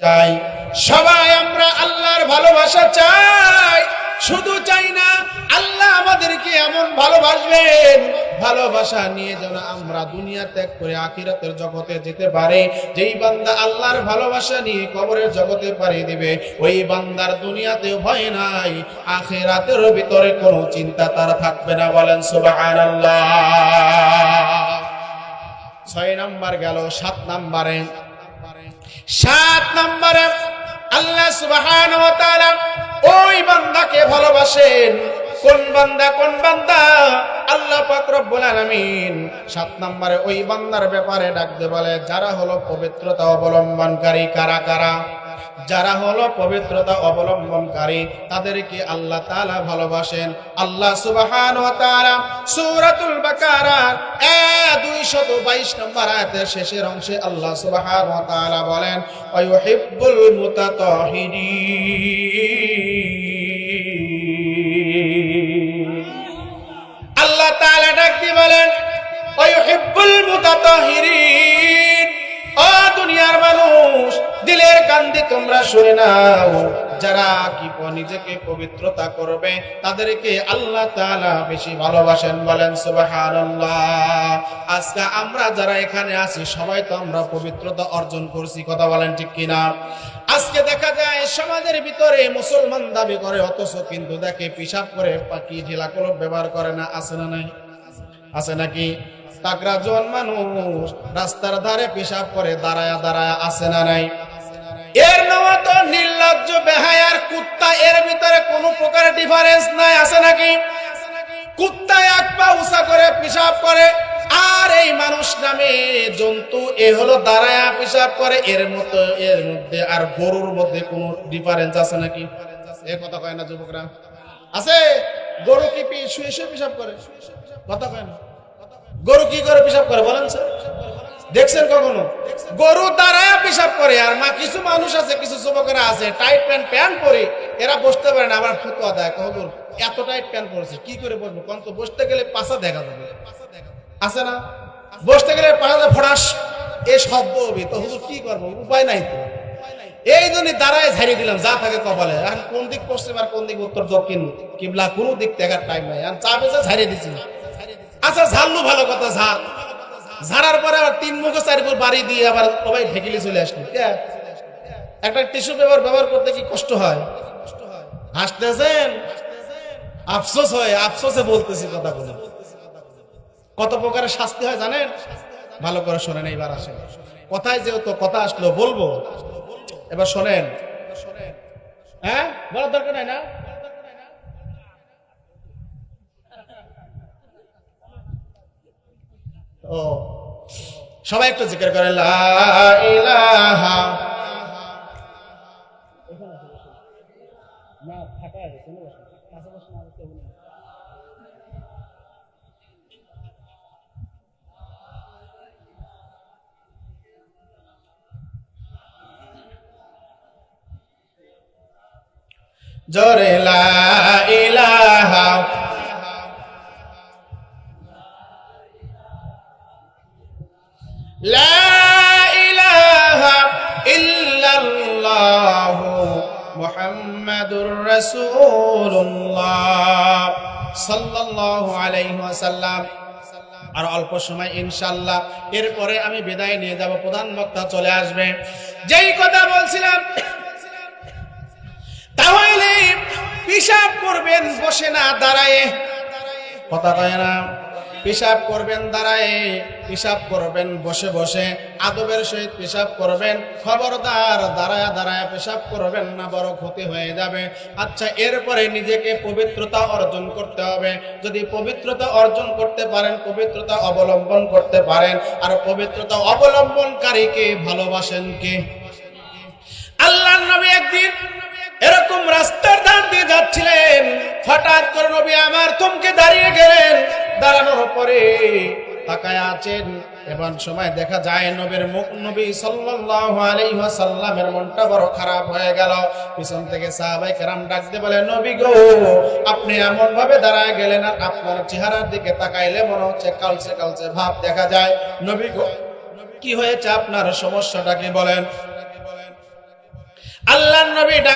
চাই। সবাই আমরা আল্লাহর ভালোবাসা চাই। শুধু চাই না, আল্লাহ আমাদেরকে এমন ভালোবাসবেন, ভালোবাসা নিয়ে যেন আমরা দুনিয়া ত্যাগ করে আখিরাতের জগতে যেতে পারে। যেই বান্দা আল্লাহর ভালোবাসা নিয়ে কবরের জগতে পাড়ি দিবে, ওই বান্দার দুনিয়াতে ভয় নাই, আখিরাতের ভিতরে কোনো চিন্তা তার থাকবে না। বলেন, সুবহানাল্লাহ। ছয় নাম্বার গেল, সাত নাম্বারে সাত নম্বরে আল্লাহ সুবাহান ওই বান্দাকে ভালোবাসেন। কোন বান্দা কোন বান্দা? আল্লাহ পাক রব্বুল আলামিন। সাত নম্বরে ওই বান্দার ব্যাপারে ডাকতে বলে, যারা হলো পবিত্রতা অবলম্বনকারী, কারা কারা? যারা হলো পবিত্রতা অবলম্বনকারী, তাদেরকে আল্লাহ তাআলা ভালোবাসেন। আল্লাহ তাআলা সূরাতুল বাকারার 222 নম্বর শেষের আল্লাহ আল্লাহ ডাক বলেন দুনিয়ার মানুষ দিলের কান্দি তোমরা শুনে নাও। যারা কি নিজেকে পবিত্রতা করবে, তাদেরকে আল্লাহ তাআলা বেশি ভালোবাসেন বলেন, সুবহানাল্লাহ। আজকে আমরা যারা এখানে আছি, সবাই তো আমরা পবিত্রতা অর্জন করছি, কথা বলেন ঠিক কিনা? আজকে দেখা যায়, সমাজের ভিতরে মুসলমান দাবি করে, অথচ কিন্তু দেখে পিসাব করে পাখি, ঢিলা কলম ব্যবহার করে না, আছে না নাই? আছে নাকি? তাকরা জন মানুষ, রাস্তার ধারে পেশাব করে, দাঁড়ায়া দাঁড়ায়া আছে না নাই? এর নামে তো নির্লজ্জ বেহায়ার কুত্তা, এর ভিতরে কোনো প্রকার ডিফারেন্স নাই, আছে নাকি? কুত্তা এক পা উঁচা করে পেশাব করে, আর এই মানুষ নামে জন্তু, এ হলো দাঁড়ায় পেশাব করে, এর মতো, এর মধ্যে আর গরুর মধ্যে কোনো ডিফারেন্স আছে নাকি? এ কথা কয় না যুবকরা। আছে? গরু কি শুয়ে শুয়ে পেশাব করে? কথা কয় না। গরু কি করে পেশাব করে বলেন, স্যার? দেখছেন কখনো? গরু দাঁড়ায় পেশাব করে, আর মা, কিছু মানুষ আছে, কিছু যুবকেরা আছে টাইট প্যান্ট প্যান্ট পরে এরা বসতে পারে না, আবার ফুটো দেয়। খবর এত টাইট প্যান্ট পরেছে, কি করে বসবো? কোন তো বসতে গেলে পাশা দেখা যাবে। আছে না? বসতে গেলে পাশা ফড়াস এ শব্দ হবে। তো হুজুর, কি করব? উপায় নাই তো। এই জন্য দাঁড়ায় ঝাড়িয়ে দিলাম, যা থাকে কপালে। এখন কোন দিক পশ্চিম আর কোন দিক উত্তর দক্ষিণ? কিবলা কোনো দিক দেখার টাইম নাই। এখন চা বেজে ঝাড়িয়ে দিচ্ছি আচ্ছা ঝাড়লু ভালো কথা, ঝাড়। ঝাড়ার পরে আবার তিন মুখে চারি ফুট বাড়ি দিয়ে আবার সবাই ঢেকিলে চলে আসলো। একটা টিস্যু পেপার ব্যবহার করতে কি কষ্ট হয়? হাসতেছেন? আফসোস হয়, আফসোসে বলতেছি কথাগুলো। কত প্রকারের শাস্তি হয় জানেন? ভালো করে শোনেন, এইবার আসেন। কথায় যেহেতু কথা আসলো, বলব। এবার শোনেন। হ্যাঁ? বলার দরকার নাই না? ও। সবাই একটু জিজ্ঞেস করে জোরে লা لا إله إلا الله محمد رسول الله صلى الله عليه وسلم আর অল্প সময় ইনশাল্লাহ এরপরে আমি বিদায় নিয়ে যাব প্রধান বক্তা চলে আসবে যেই কথা বলছিলাম তাহলে পিসাব করবেন বসে না দাঁড়ায় কথা কয় না পেশাব করবেন দাঁড়ায়, পেশাব করবেন বসে বসে, আদবের সহিত পেশাব করবেন, খবরদার দাঁড়ায় দাঁড়ায় পেশাব করবেন না, বড় ক্ষতি হয়ে যাবে। আচ্ছা এরপরে নিজেকে পবিত্রতা অর্জন করতে হবে। যদি পবিত্রতা অর্জন করতে পারেন, পবিত্রতা অবলম্বন করতে পারেন। আর পবিত্রতা অবলম্বনকারীকে ভালোবাসেন কে? আল্লাহ নবী একদিন এরকম রাস্তার ধার দিয়ে যাচ্ছিলেন। হঠাৎ করে নবী আমার থমকে দাঁড়িয়ে গেলেন। দাঁড়ানোর পরে তাকায় আছেন। এমন সময় দেখা যায় নবীর মুখ নবী সাল্লাল্লাহু আলাইহি ওয়াসাল্লামের মনটা বড় খারাপ হয়ে গেল। পিছন থেকে সাহাবাই কেরাম ডাকতে বলে, নবী গো, আপনি এমন ভাবে দাঁড়ায় গেলেন আর আপনার চেহারার দিকে তাকাইলে মনে হচ্ছে কালচে কালচে ভাব দেখা যায়। নবী গো, কি হয়েছে আপনার সমস্যাটা কি বলেন? আল্লাহ নবী